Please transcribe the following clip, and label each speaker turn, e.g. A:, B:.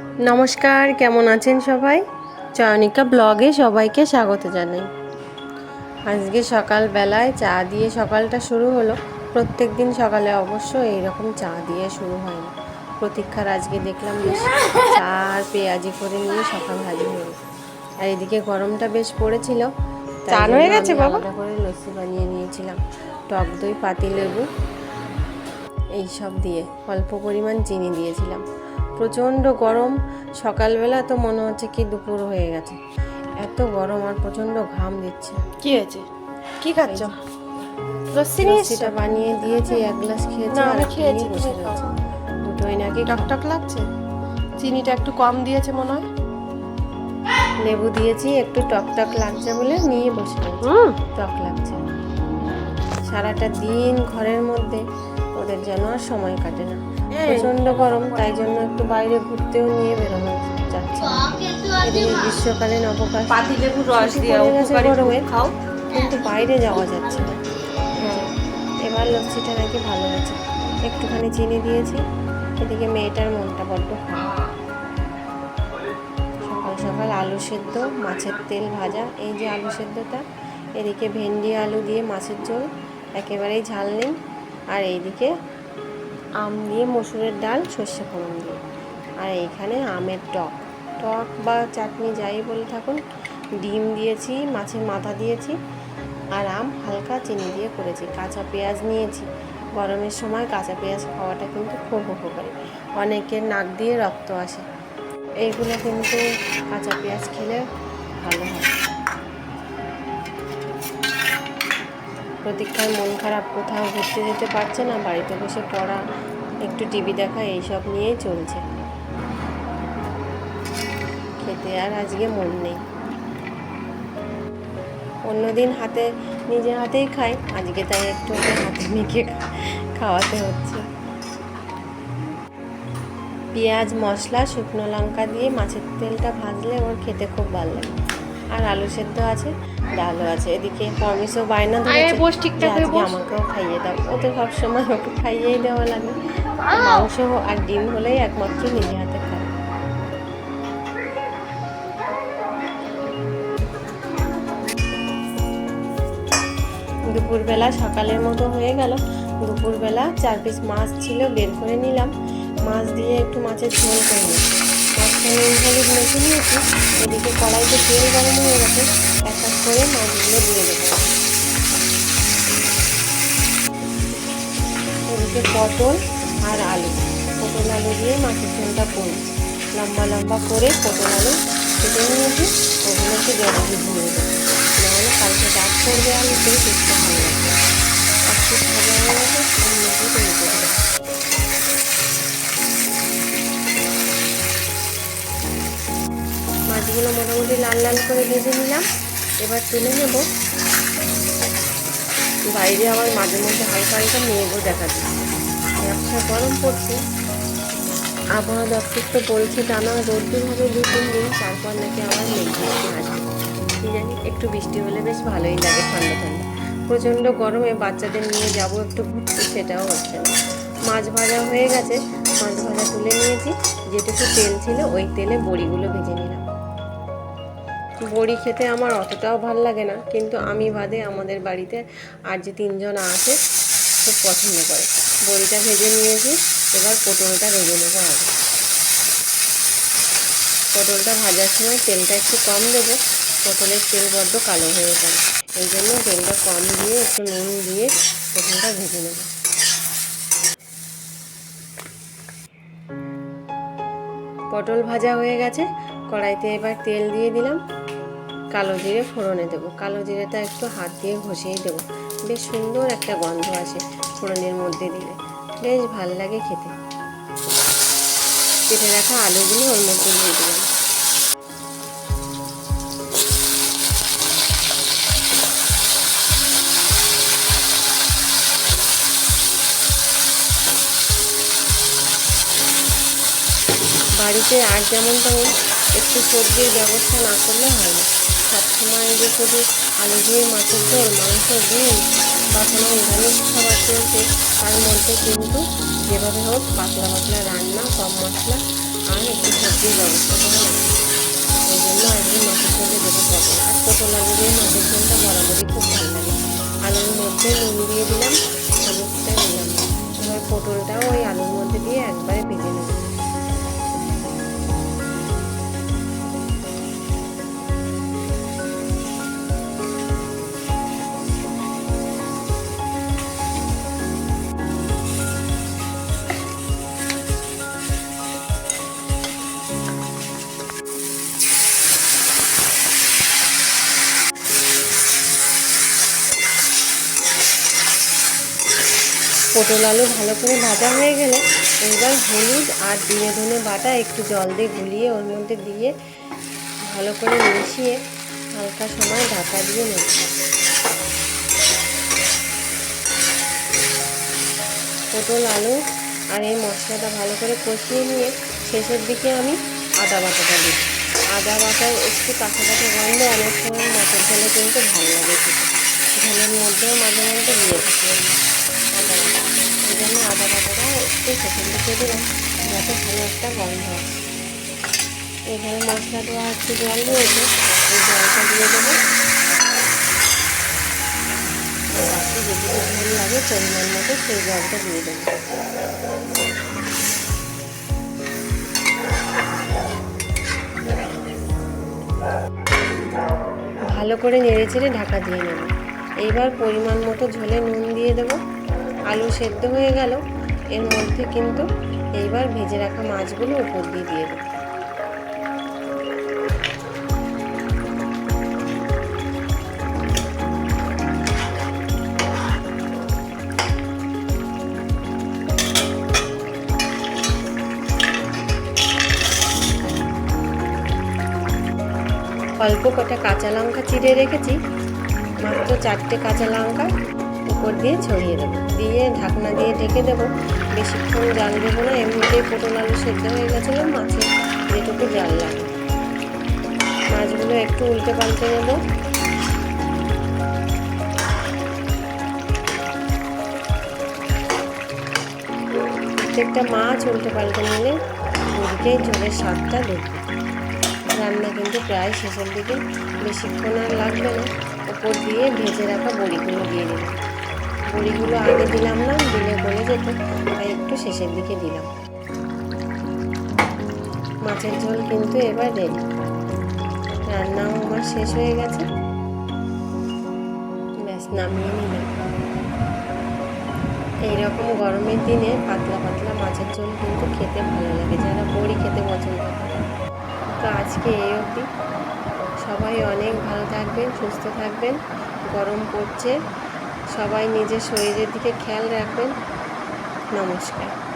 A: নমস্কার কেমন আছেন সবাই? চয়নিকা ব্লগে সবাইকে স্বাগত জানাই। আজকে সকালবেলায় চা দিয়ে সকালটা শুরু হলো। প্রত্যেক দিন সকালে অবশ্য এইরকম চা দিয়ে শুরু হয় না প্রতীক্ষার আজকে দেখলাম বেশ চা আর পেঁয়াজি করে নিয়ে সকাল হাজির হলো। আর এদিকে গরমটা বেশ পড়েছিল
B: চান হয়ে গেছে বাবা?
A: করে লস্যি বানিয়ে নিয়েছিলাম। টক দই পাতি লেবু এইসব দিয়ে অল্প পরিমাণ চিনি দিয়েছিলাম। প্রচণ্ড গরম। সকালবেলা তো মনে হচ্ছে কি দুপুর হয়ে গেছে। এত গরম আর প্রচণ্ড ঘাম দিচ্ছে।
B: কি হয়েছে? কি খাচ্ছ? লস্যি
A: লস্যিটা বানিয়ে দিয়েছি এক গ্লাস খেয়েছি আর
B: খেয়েছি,
A: বসে
B: তুমি
A: দুটোই নাকি
B: টক টক লাগছে? চিনিটা একটু কম দিয়েছে মনে হয়।
A: লেবু দিয়েছি একটু টক টক লাগছে বলে নিয়ে বসে টক লাগছে। সারাটা দিন ঘরের মধ্যে ওদের যেন আর সময় কাটে না।
B: এই।
A: প্রচণ্ড গরম তাই জন্য একটু বাইরে ঘুরতেও নিয়ে বেরোনো যাচ্ছে এদিকে গ্রীষ্মকালীন অবকাশ।
B: রস দিয়ে
A: গরমে।
B: খাও।
A: কিন্তু বাইরে যাওয়া যাচ্ছে না। এবার লস্যিটা নাকি ভালো হয়েছে। একটুখানি চিনি দিয়েছি। এদিকে মেয়েটার মনটা বড্ড খারাপ। সকাল সকাল আলু সেদ্ধ মাছের তেল ভাজা। এই যে আলু সেদ্ধটা এদিকে ভেন্ডি আলু দিয়ে মাছের ঝোল। একেবারেই ঝাল নেই। আর এইদিকে আম দিয়ে মসুরের ডাল, সর্ষে ফোড়ন দিয়ে। আর এইখানে আমের টক। টক বা চাটনি যাই বলে থাকুন, ডিম দিয়েছি, মাছের মাথা দিয়েছি, আর আম হালকা চিনি দিয়ে করেছি। কাঁচা পেঁয়াজ নিয়েছি। গরমের সময় কাঁচা পেঁয়াজ খাওয়াটা কিন্তু খুব উপকারী। অনেকের নাক দিয়ে রক্ত আসে। এইগুলো কিন্তু কাঁচা পেঁয়াজ খেলে ভালো হয়। প্রতীক্ষার মন খারাপ কোথাও ঘুরতে যেতে পারছে না, বাড়িতে বসে পড়া, একটু টিভি দেখা, এইসব নিয়েই চলছে। খেতে আর আজকে মন নেই। অন্যদিন হাতে, নিজে হাতেই খাই, আজকে তাই একটু হাতে মেখে খাওয়াতে হচ্ছে। পেঁয়াজ, মশলা, শুকনো লঙ্কা দিয়ে মাছের তেলটা ভাজলে ওর খেতে খুব ভালো লাগে। আর আলু সেদ্ধ আছে ডালও আছে। এদিকে পরমিশও বায়না ধরেছে আজকে আমাকেও খাইয়ে দাও। ও তো সবসময় ওকে খাইয়েই দেওয়া লাগে। মাংস আর ডিম হলেই একমাত্র নিজে হাতে খায়। দুপুরবেলা সকালের মতো হয়ে গেল। দুপুরবেলা চার পিস মাছ ছিল বের করে নিলাম। মাছ দিয়ে একটু মাছের ঝোল করে নিচ্ছি নুন হলুদ মেখে নিয়েছি এদিকে কড়াইতে তেল গরম হয়ে গেছে এক এক করে মাছগুলো দিয়ে দেবো এদিকে পটল আর আলু। পটল আলু দিয়ে মাছের ঝোলটা করব। লম্বা লম্বা করে পটল আলু কেটে নিয়েছি ওগুলোকে জলে ভিজিয়ে দেবো। নাহলে কালকে ডাক করবে আলুতে, দেখতে ভালো লাগবে। লাল লাল করে ভেজে নিলাম। এবার তুলে নেব। বাইরে আবার মাঝে মধ্যে হালকা হালকা মেঘও দেখা দিচ্ছে ব্যবসা গরম পড়ছে। আবহাওয়া দপ্তর তো বলছে, টানা রোদ্দুর হবে দু তিন দিন, তারপর নাকি আবার মেঘ বৃষ্টি আসবে। কি জানি, একটু বৃষ্টি হলে বেশ ভালোই লাগে ঠান্ডা ঠান্ডা। প্রচণ্ড গরমে বাচ্চাদের নিয়ে যাব একটু ঘুরতে, সেটাও হচ্ছে না। মাছ ভাজা হয়ে গেছে, মাছ ভাজা তুলে নিয়েছি। যেটুকু তেল ছিল, ওই তেলে বড়িগুলো ভেজে নিলাম। বড়ি খেতে আমার অতটাও ভালো লাগে না। কিন্তু আমি বাদে আমাদের বাড়িতে আর যে তিনজন আছে, খুব পছন্দ করে। বড়িটা ভেজে নিয়েছি, এবার পটলটা ভেজে নেব আগে। পটলটা ভাজার সময় তেলটা একটু কম দেবো, পটলের তেল বড্ড কালো হয়ে যায় এই জন্য তেলটা কম দিয়ে, একটু নুন দিয়ে পটলটা ভেজে নেব। পটল ভাজা হয়ে গেছে কড়াইতে এবার তেল দিয়ে দিলাম। কালো জিরে ফোড়নে দেবো। কালো জিরেটা একটু হাত দিয়ে ঘষেই দেবো। বেশ সুন্দর একটা গন্ধ আসে ফোড়নের মধ্যে দিলে। বেশ ভালো লাগে খেতে। কেটে রাখা আলুগুলো ওর মধ্যে দিয়ে দিলাম। বাড়িতে আর যেমন তেমন একটু সবজির ব্যবস্থা না করলে হয় না। সবসময় যে শুধু আলু দিয়ে, মাছের ঝোল, মাংস, ডিম, বা কোনো নিরামিষ খাবার চলছে, তার মধ্যে কিন্তু যেভাবে হোক পাতলা পাতলা রান্না, কম মশলা আর একটু সবজির ব্যবস্থা করা ওই জন্য আজকে মাছের ঝোলে দেবো পটল আর পটল আলু দিয়ে মাছের ঝোলটা বরাবরই খুব ভালো লাগে। আলুর মধ্যে নুন দিয়ে দিলাম, হলুদটা দিলাম। এবার পটলটাও ওই আলুর মধ্যে দিয়ে একবারে ভেজে পটল আলু ভালো করে ভাজা হয়ে গেলে এবার হলুদ আর দিয়ে ধনে বাটা একটু জল দিয়ে গুলিয়ে ওর মধ্যে দিয়ে ভালো করে মিশিয়ে হালকা সময় ঢাকা দিয়ে নেব। পটল আলু আর এই মশলাটা ভালো করে কষিয়ে নিয়ে শেষের দিকে আমি আদা বাটাটা দিই। আদা বাটার একটু কাঁচা কাঁচা গন্ধ অনেক সময় মাছের ঝোলে কিন্তু ভালো লাগে ঝোলের মধ্যেও মাঝে মধ্যে দিয়ে থাকি আদা বাটা। জন্য আদা বাটাটা একটু সেখান দিকে দিলাম, যাতে ভালো একটা গন্ধ এখানে মশলা দেওয়া একটু জল রয়েছে, এই জলটা দিয়ে দেবো। বাকি ঝোল লাগে পরিমাণ মতো সেই জলটা দিয়ে দেবো। ভালো করে নেড়ে চেড়ে ঢাকা দিয়ে নেব। এইবার পরিমাণ মতো ঝোলে নুন দিয়ে দেব। আলু সেদ্ধ হয়ে গেল, এর মধ্যে কিন্তু এইবার ভেজে রাখা মাছগুলো উপর দিয়ে দিয়ে দেবো। অল্প কটা কাঁচা লঙ্কা চিড়ে রেখেছি, মাত্র চারটে কাঁচা লঙ্কা। উপর দিয়ে ছড়িয়ে দেবো। দিয়ে ঢাকনা দিয়ে ঢেকে দেবো। বেশিক্ষণ জাল দেবো না, এমনিতেই পটল আলু সেদ্ধ হয়ে গেছিল, মাছে যেটুকু জাল লাগে। মাছগুলো একটু উল্টে পাল্টে নেব। প্রত্যেকটা মাছ উল্টে পাল্টে নিলে দুদিকেই ঝোলের স্বাদটা দেখবে। রান্না কিন্তু প্রায় শেষের দিকে। বেশিক্ষণ আর লাগবে না। ওপর দিয়ে ভেজে রাখা বড়িগুলো দিয়ে দিলাম বড়িগুলো আগে দিলাম না, দিলে গলে যেত, তাই একটু শেষের দিকে দিলাম। মাছের ঝোল কিন্তু এবার রেডি রান্নাও আমার শেষ হয়ে গেছে। ব্যাস, নামিয়ে নিলাম। এইরকম গরমের দিনে পাতলা পাতলা মাছের ঝোল কিন্তু খেতে ভালো লাগে, যারা বড়ি খেতে পছন্দ করে। তো আজকে এই অবধি। সবাই অনেক ভালো থাকবেন, সুস্থ থাকবেন। গরম পড়ছে। সবাই নিজের শরীরের দিকে খেয়াল রাখবেন। নমস্কার।